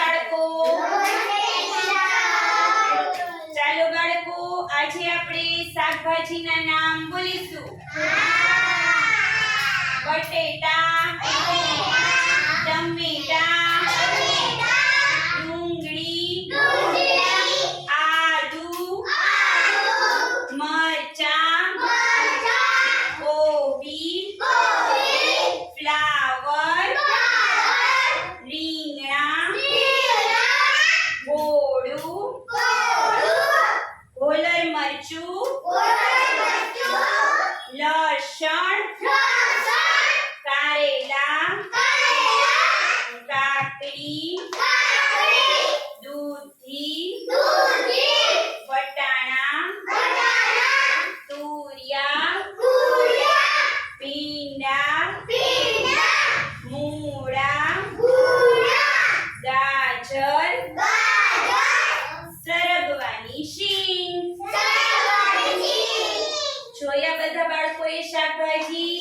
બાળકો. ચાલો બાળકો આજે આપણે શાકભાજીના નામ બોલીશું. બટેટા કોલર મરચું લસણ કારેલા કાકડી જોયા બધા બાળકોએ શાકભાજી